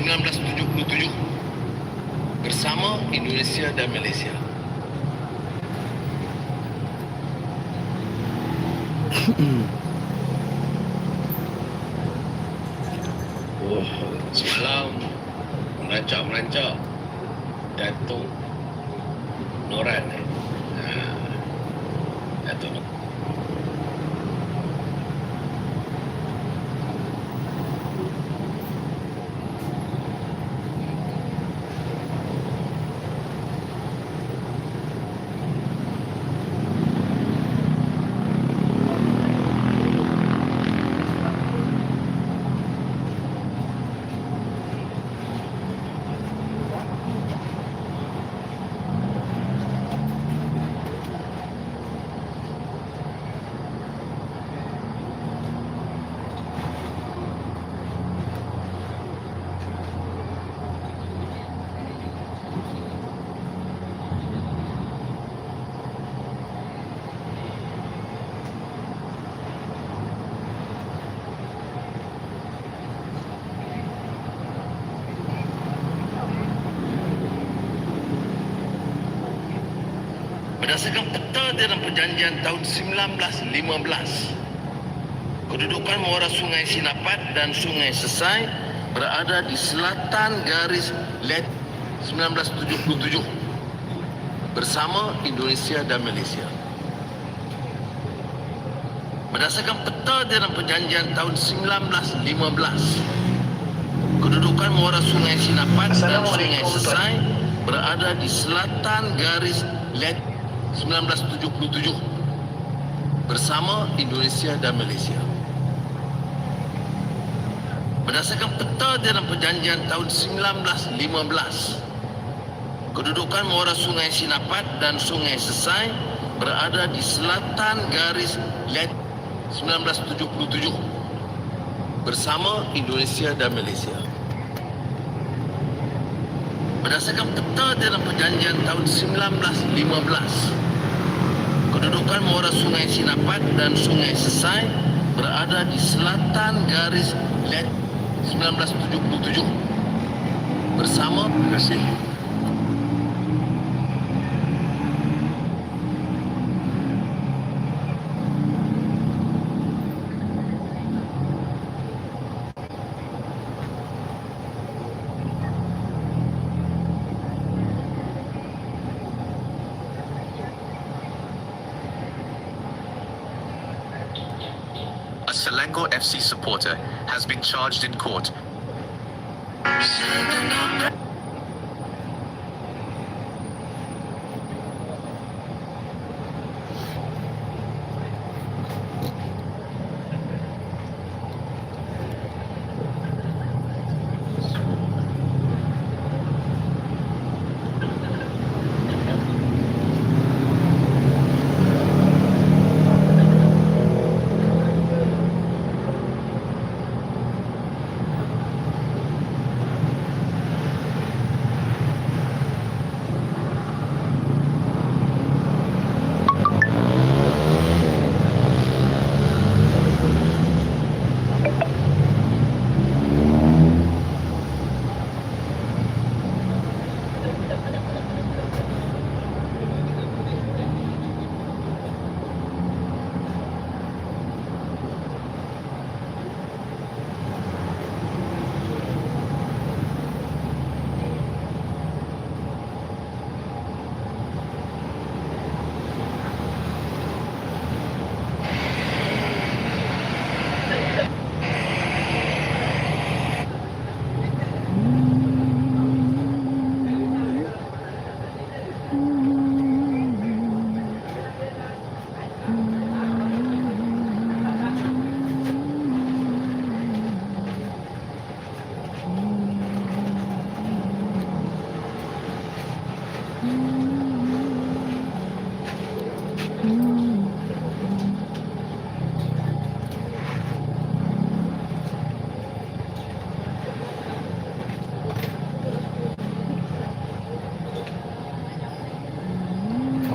1977 bersama Indonesia dan Malaysia. oh, semalam merancak-merancak Datuk Noran eh. Ha, Datuk Noran. Berdasarkan peta dalam perjanjian tahun 1915, kedudukan muara Sungai Sinapat dan Sungai Sesai berada di selatan garis lat 1977 bersama Indonesia dan Malaysia. Berdasarkan peta dalam perjanjian tahun 1915, kedudukan muara Sungai Sinapat dan Sungai Sesai berada di selatan garis lat 1977 bersama Indonesia dan Malaysia. Berdasarkan peta dalam perjanjian tahun 1915, kedudukan muara Sungai Sinapat dan Sungai Sesai berada di selatan garis lat 1977 bersama Indonesia dan Malaysia. Berdasarkan peta dalam perjanjian tahun 1915, kedudukan muara Sungai Sinapat dan Sungai Sesai berada di selatan garis lat 1977 bersama Terima kasih. Selangor FC supporter has been charged in court.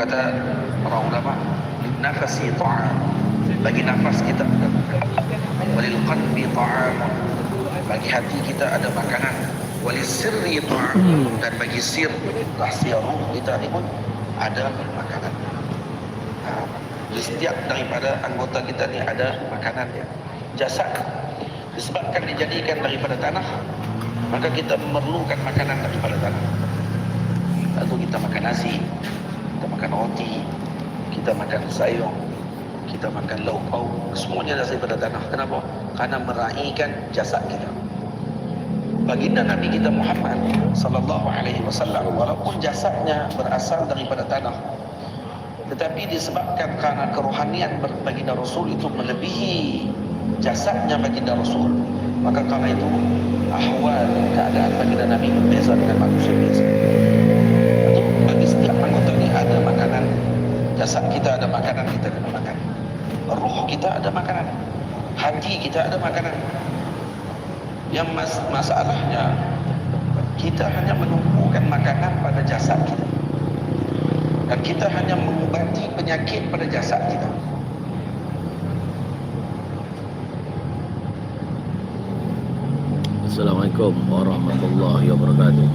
Kata para ulama nafasi ta'am. Bagi nafas kita. Walil qalbi ta'am. Bagi hati kita ada makanan. Walisirri ta'am. Dan bagi sir rahsia ruh kita ni pun ada makanan. Ha, di setiap daripada anggota kita ni ada makanan dia. Jasad. Disebabkan dijadikan daripada tanah maka kita memerlukan makanan daripada tanah. Lalu kita makan nasi, makan roti, kita makan sayur, kita makan lauk pauk, semuanya daripada tanah. Kenapa? Karena meraihkan jasad kita. Baginda Nabi kita Muhammad sallallahu alaihi wasallam walaupun jasadnya berasal daripada tanah tetapi disebabkan karena kerohanian baginda Rasul itu melebihi jasadnya baginda Rasul maka karena itu ahwal keadaan baginda Nabi berbeza dengan manusia biasa kita ada makanan kita kena makan roh kita ada makanan hati kita ada makanan yang mas masalahnya kita hanya menumpukan makanan pada jasad kita dan kita hanya mengubati penyakit pada jasad kita Assalamualaikum warahmatullahi wabarakatuh.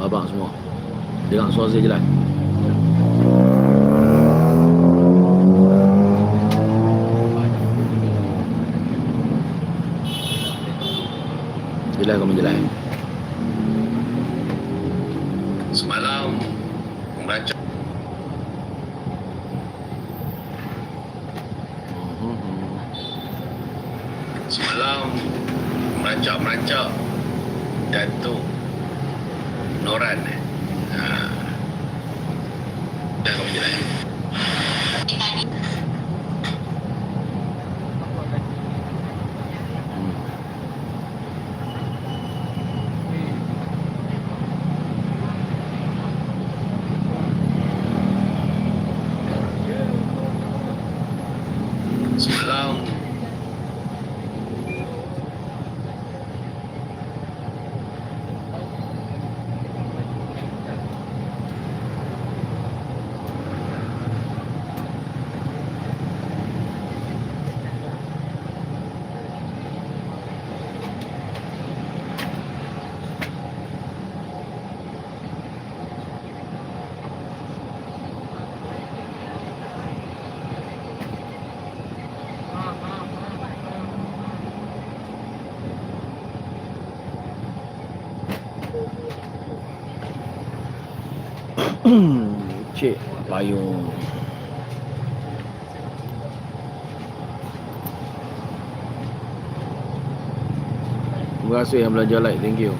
Abang semua. Dengar suara saya jelas. Jelas kamu jelas. Semalam membaca semalam merancak-merancak Datuk Noran eh. Ha. Dah kamu jelas. Semalam Cik payung. Terima kasih yang belajar like. Thank you.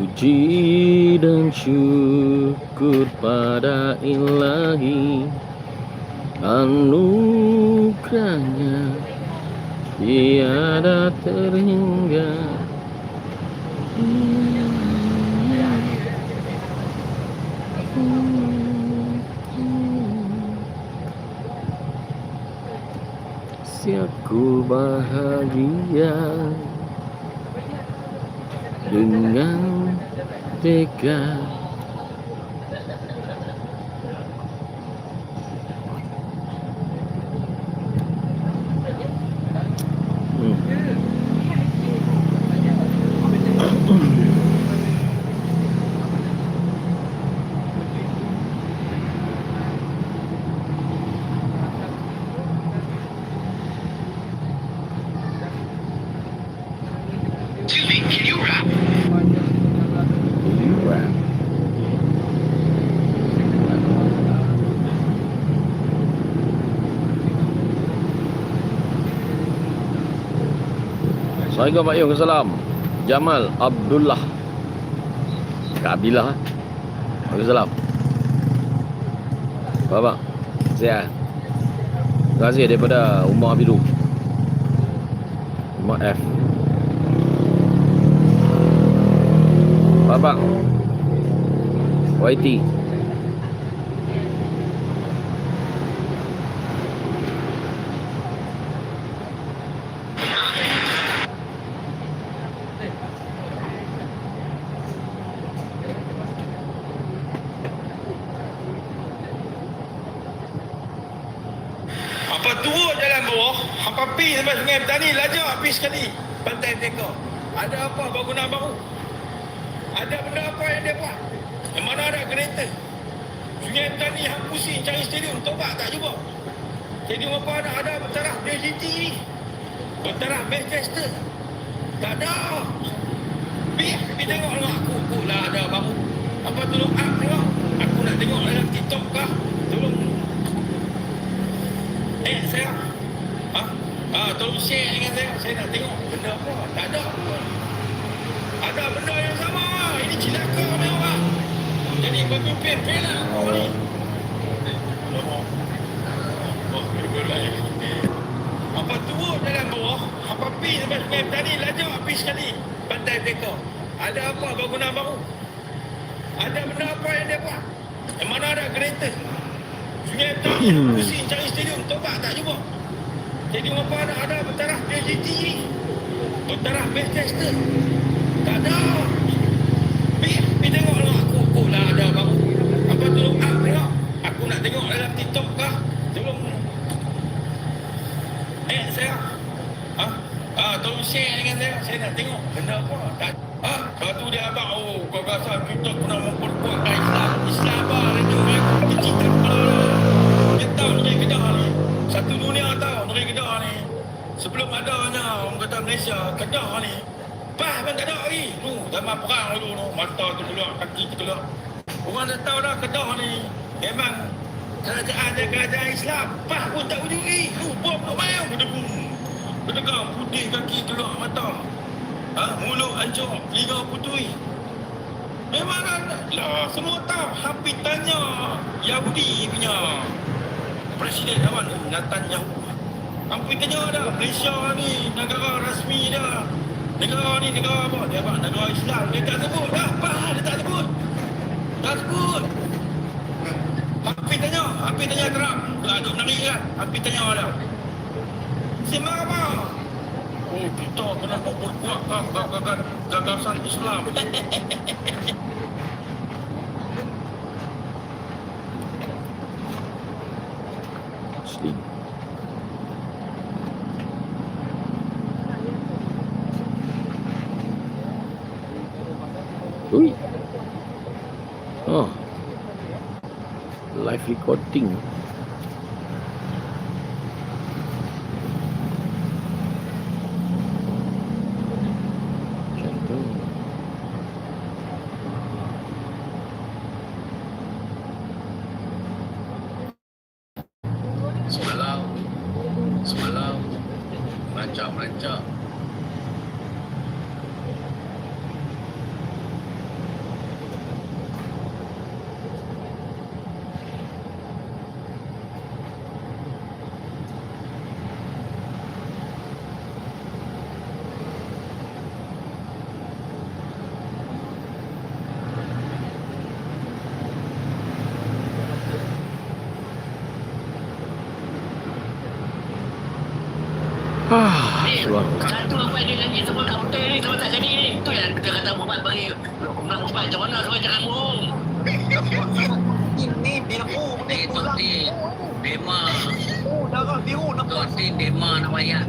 Puji dan syukur pada ilahi. Anugerahnya tiada terhingga. Siaku bahagia dengan pecar Assalamualaikum Pak Yung Assalam. Jamal Abdullah. Kabilah eh? Waalaikumsalam. Apa bang? Sihat Terima kasih daripada Umar Abidu. Umar F. Apa bang? YT Apa turun jalan bawah, hampa pi sampai sungai petani, pi sekali. Pantai Teka. Ada apa bangunan baru? Ada benda apa yang dia buat? Yang mana ada kereta? Sungai petani hang pusing cari stadium, tobat tak jumpa. Stadium apa ada? Ada bertaraf JGT ni. Bertaraf Manchester. Tak ada. Pi, pi tengok dengan aku. Aku lah ada baru. Apa tolong up tengok. Aku nak tengok dalam TikTok kah? Tolong Eh, saya. Ha? Ah, tolong share dengan saya. Saya nak tengok benda apa. Tak ada. Ada benda yang sama. Ini cilaka ni orang. Jadi pemimpin pela kau ni. Oh, berbelai. Apa turun dalam bawah, apa pi sampai sungai petani, lajak pi sekali. Pantai Teka. Ada apa bangunan baru? Ada benda apa yang dia buat? Yang mana ada kereta? Sungai petani, pusing cari stadium, tobat tak jumpa. Stadium apa ada? Ada bertaraf JGT ni. Manchester. Tak ada. Pi, pi tengok lah aku. Aku lah ada baru. Apa tolong up tengok. Aku nak tengok dalam TikTok kah? Tolong. Eh, saya. Ha? Ah, tolong share dengan saya. Saya nak tengok benda apa. Tak. Ha? Lepas tu dia abang, oh, kau rasa kita kena memperkuatkan Islam. Islam apa? Tu, eh, kecil tak Sebelum adanya orang kata Malaysia, Kedah ni. Pah pun tak ada lagi. Tu, zaman perang dulu tu. Mata tu keluar, kaki tu keluar. Orang dah tahu dah Kedah ni. Memang kerajaan dia kerajaan Islam. Pah pun tak wujud lagi. Tu, bom tak main. Berdebu. Berdegar, putih kaki keluar mata. Ha? Mulut hancur, telinga putui. Memang ada. Lah, semua tahu. Hampir tanya Yahudi punya Presiden zaman tu, Netanyahu. Hampir tanya dah. Malaysia ni negara rasmi dah. Negara ni negara apa? Dia apa? Negara Islam. Dia tak sebut dah. Apa? Dia tak sebut. Tak sebut. Hampir tanya. Hampir tanya Trump. Tak ada menari kan? Hampir tanya dah. Sembang apa? Oh, kita kena memperkuatkan gagasan, gagasan Islam. Recording. Macam tu. Semalam Semalam Merancak-merancak Ah, luar. Yang dia janji sebelum kaunter ni sebab tak jadi ni. Itu yang kita kata Muhammad bagi. Muhammad Muhammad macam mana sebab jangan bohong. Ini biru ni Eh, tulang Toti. Dema. biru darah biru nampak Toti Dema nak wayak.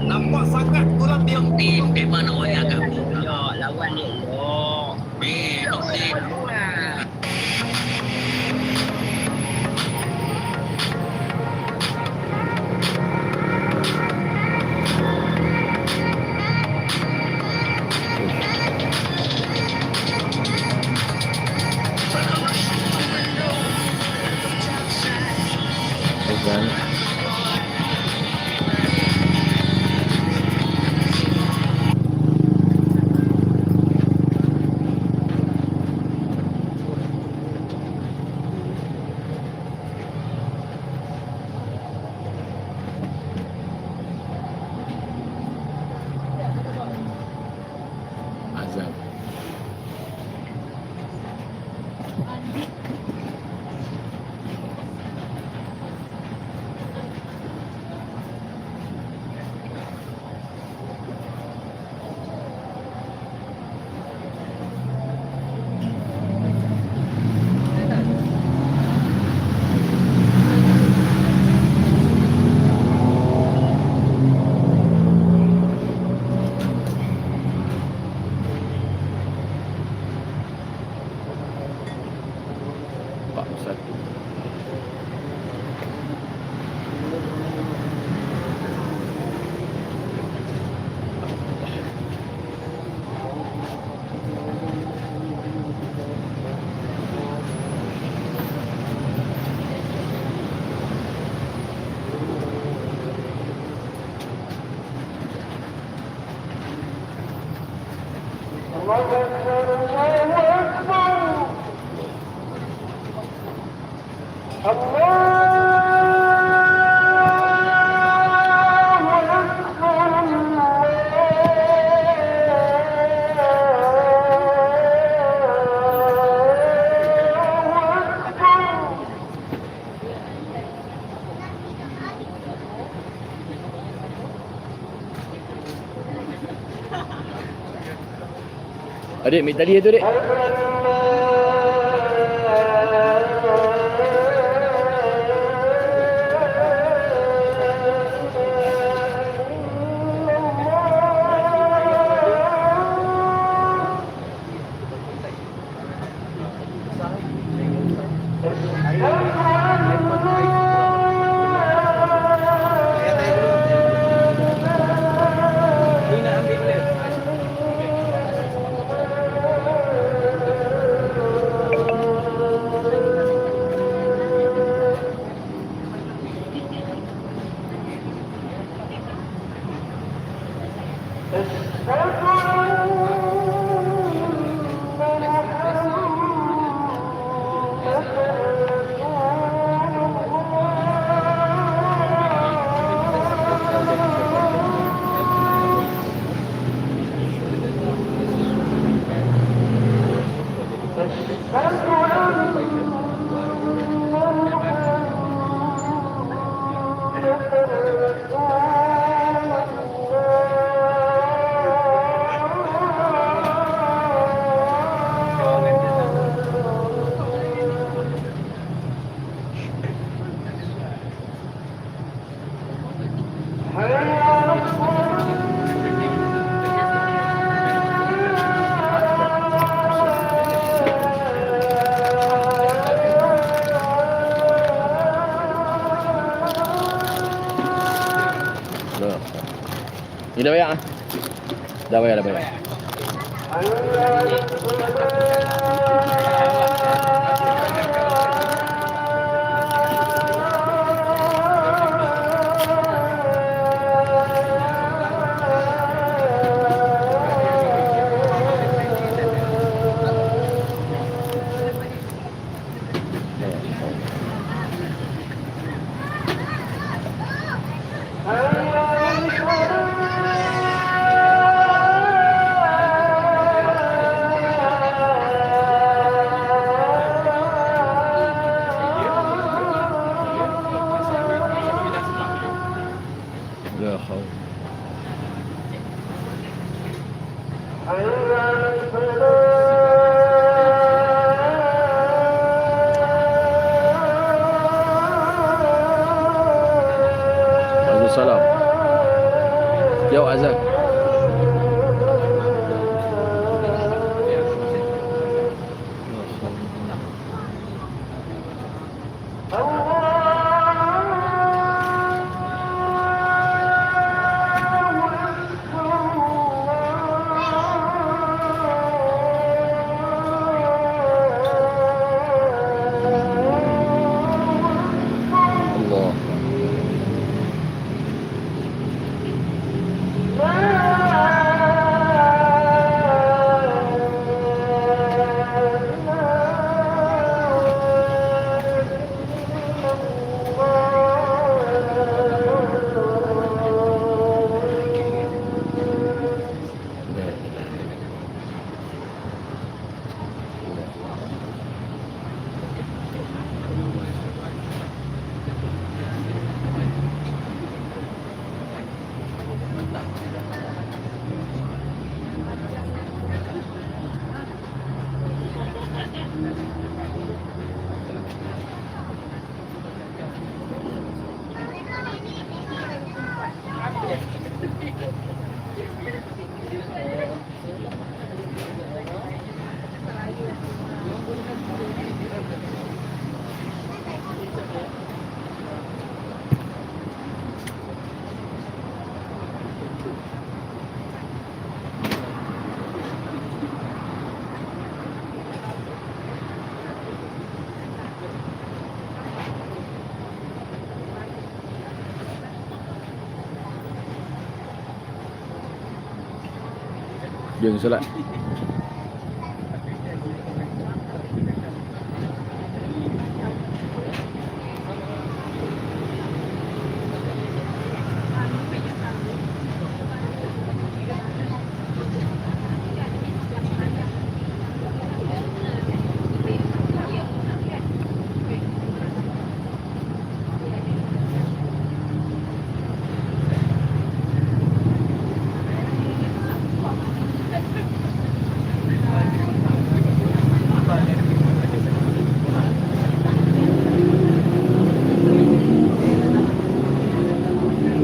nampak sangat tulang biru. Toti Dema nak wayak kamu. Ya, lawan dia. Oh. Eh, Toti. Adik, ambil tali tu, adik. Dah. Ni dah bayar ah. Dah bayar, jauh azan. Dia yang solat